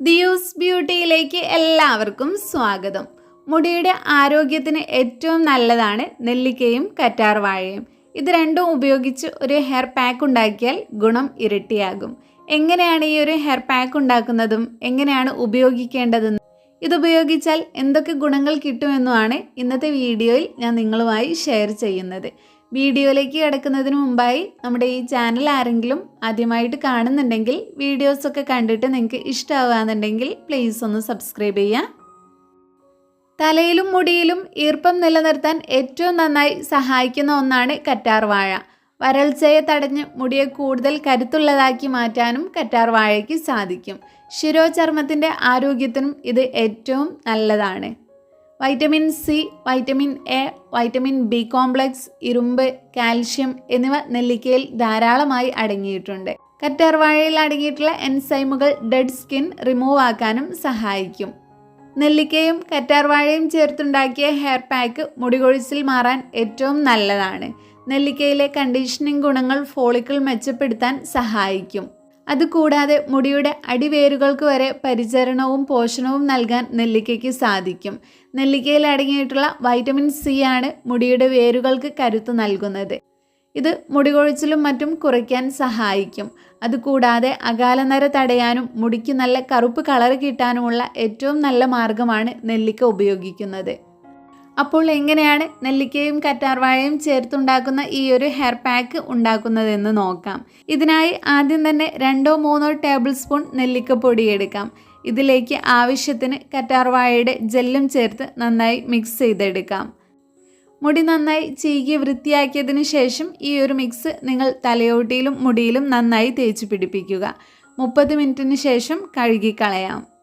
ദിയൂസ് ബ്യൂട്ടിയിലേക്ക് എല്ലാവർക്കും സ്വാഗതം. മുടിയുടെ ആരോഗ്യത്തിന് ഏറ്റവും നല്ലതാണ് നെല്ലിക്കയും കറ്റാർവാഴയും. ഇത് രണ്ടും ഉപയോഗിച്ച് ഒരു ഹെയർ പാക്ക് ഉണ്ടാക്കിയാൽ ഗുണം ഇരട്ടിയാകും. എങ്ങനെയാണ് ഈ ഒരു ഹെയർ പാക്ക് ഉണ്ടാക്കുന്നതും എങ്ങനെയാണ് ഉപയോഗിക്കേണ്ടതെന്നും. ഇതുപയോഗിച്ചാൽ എന്തൊക്കെ ഗുണങ്ങൾ കിട്ടുമെന്നുമാണ് ഇന്നത്തെ വീഡിയോയിൽ ഞാൻ നിങ്ങളുമായി ഷെയർ ചെയ്യുന്നത്. വീഡിയോയിലേക്ക് കിടക്കുന്നതിന് മുമ്പായി നമ്മുടെ ഈ ചാനൽ ആരെങ്കിലും ആദ്യമായിട്ട് കാണുന്നുണ്ടെങ്കിൽ വീഡിയോസൊക്കെ കണ്ടിട്ട് നിങ്ങൾക്ക് ഇഷ്ടമാവുകയെന്നുണ്ടെങ്കിൽ പ്ലീസ് ഒന്ന് സബ്സ്ക്രൈബ് ചെയ്യുക തലയിലും മുടിയിലും ഈർപ്പം നിലനിർത്താൻ ഏറ്റവും നന്നായി സഹായിക്കുന്ന ഒന്നാണ് കറ്റാർ വാഴ. വരൾച്ചയെ തടഞ്ഞ് മുടിയെ കൂടുതൽ കരുത്തുള്ളതാക്കി മാറ്റാനും കറ്റാർ വാഴയ്ക്ക് സാധിക്കും. ശിരോചർമ്മത്തിന്റെ ആരോഗ്യത്തിനും ഇത് ഏറ്റവും നല്ലതാണ്. Vitamin C vitamin A vitamin B complex ഇരുമ്പ് കാൽഷ്യം എന്നിവ നെല്ലിക്കയിൽ ധാരാളമായി അടങ്ങിയിട്ടുണ്ട്. കറ്റാർവാഴയിൽ അടങ്ങിയിട്ടുള്ള എൻസൈമുകൾ ഡെഡ് സ്കിൻ റിമൂവ് ആക്കാനും സഹായിക്കും. നെല്ലിക്കയും കറ്റാർവാഴയും ചേർത്തുണ്ടാക്കിയ ഹെയർ പാക്ക് മുടികൊഴിച്ചിൽ മാറാൻ ഏറ്റവും നല്ലതാണ്. നെല്ലിക്കയിലെ കണ്ടീഷനിങ് ഗുണങ്ങൾ ഫോളിക്കിൾ മെച്ചപ്പെടുത്താൻ സഹായിക്കും. അതുകൂടാതെ മുടിയുടെ അടിവേരുകൾക്ക് വരെ പരിചരണവും പോഷണവും നൽകാൻ നെല്ലിക്കയ്ക്ക് സാധിക്കും. നെല്ലിക്കയിൽ അടങ്ങിയിട്ടുള്ള വൈറ്റമിൻ സി ആണ് മുടിയുടെ വേരുകൾക്ക് കരുത്ത് നൽകുന്നത്. ഇത് മുടികൊഴിച്ചിലും മറ്റും കുറയ്ക്കാൻ സഹായിക്കും. അതുകൂടാതെ അകാലനര തടയാനും മുടിക്ക് നല്ല കറുപ്പ് കളർ കിട്ടാനുമുള്ള ഏറ്റവും നല്ല മാർഗമാണ് നെല്ലിക്ക ഉപയോഗിക്കുന്നത്. അപ്പോൾ എങ്ങനെയാണ് നെല്ലിക്കയും കറ്റാർവാഴയും ചേർത്തുണ്ടാക്കുന്ന ഈ ഒരു ഹെയർ പാക്ക് ഉണ്ടാക്കുന്നതെന്ന് നോക്കാം. ഇതിനായി ആദ്യം തന്നെ രണ്ടോ മൂന്നോ ടേബിൾ സ്പൂൺ നെല്ലിക്കപ്പൊടി എടുക്കാം. ഇതിലേക്ക് ആവശ്യത്തിന് കറ്റാർവാഴയുടെ ജെല്ലും ചേർത്ത് നന്നായി മിക്സ് ചെയ്തെടുക്കാം. മുടി നന്നായി ചീകി വൃത്തിയാക്കിയതിന് ശേഷം ഈ ഒരു മിക്സ് നിങ്ങൾ തലയോട്ടിയിലും മുടിയിലും നന്നായി തേച്ച് പിടിപ്പിക്കുക. മുപ്പത് മിനിറ്റിന് ശേഷം കഴുകിക്കളയാം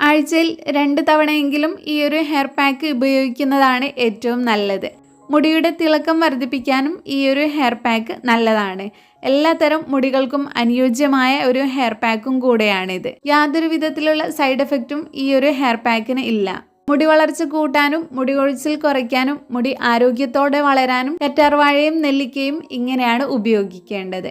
ആഴ്ചയിൽ രണ്ട് തവണയെങ്കിലും ഈ ഒരു ഹെയർ പാക്ക് ഉപയോഗിക്കുന്നതാണ് ഏറ്റവും നല്ലത്. മുടിയുടെ തിളക്കം വർദ്ധിപ്പിക്കാനും ഈ ഒരു ഹെയർ പാക്ക് നല്ലതാണ്. എല്ലാത്തരം മുടികൾക്കും അനുയോജ്യമായ ഒരു ഹെയർ പാക്കും കൂടെയാണിത്. യാതൊരു വിധത്തിലുള്ള സൈഡ് എഫക്റ്റും ഈ ഒരു ഹെയർ പാക്കിന് ഇല്ല. മുടി വളർച്ച കൂട്ടാനും മുടി കൊഴിച്ചിൽ കുറയ്ക്കാനും മുടി ആരോഗ്യത്തോടെ വളരാനും കറ്റാർവാഴയും നെല്ലിക്കയും ഇങ്ങനെയാണ് ഉപയോഗിക്കേണ്ടത്.